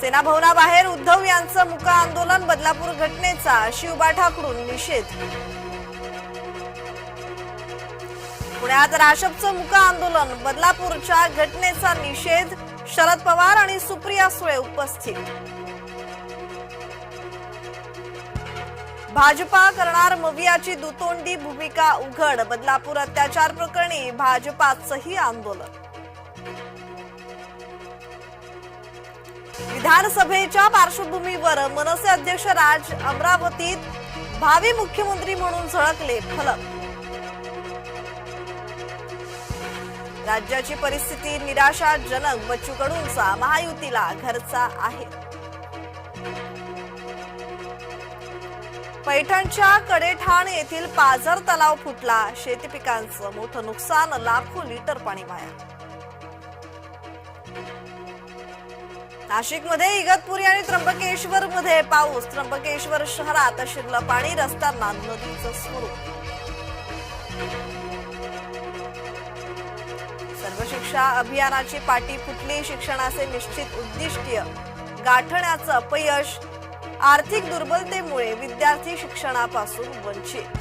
सेना भवनाबाहेर उद्धव यांचं मुका आंदोलन बदलापूर घटनेचा शिवबा ठाकरून निषेध. पुण्यात राशपचं मुका आंदोलन बदलापूरच्या घटनेचा निषेध शरद पवार आणि सुप्रिया सुळे उपस्थित. भाजपा करणार मवियाची दुतोंडी भूमिका उघड बदलापूर अत्याचार प्रकरणी भाजपाचंही आंदोलन. विधानसभेच्या पार्श्वभूमीवर मनसे अध्यक्ष राज अमरावतीत भावी मुख्यमंत्री म्हणून झळकले फलक. राज्याची परिस्थिती निराशाजनक बच्चू कडूंचा महायुतीला घरचा आहे. पैठणच्या कडेठाण येथील पाझर तलाव फुटला शेती पिकांचं मोठं नुकसान लाखो लिटर पाणी वाया. नाशिकमध्ये इगतपुरी आणि त्र्यंबकेश्वर मध्ये पाऊस. त्र्यंबकेश्वर शहरात शिरलं पाणी रस्त्यांना नदीचं स्वरूप. सर्व शिक्षा अभियानाची पाठी फुटली शिक्षणाचे निश्चित उद्दिष्ट. गाठण्याचं अपयश आर्थिक दुर्बलतेमुळे विद्यार्थी शिक्षणापासून वंचित.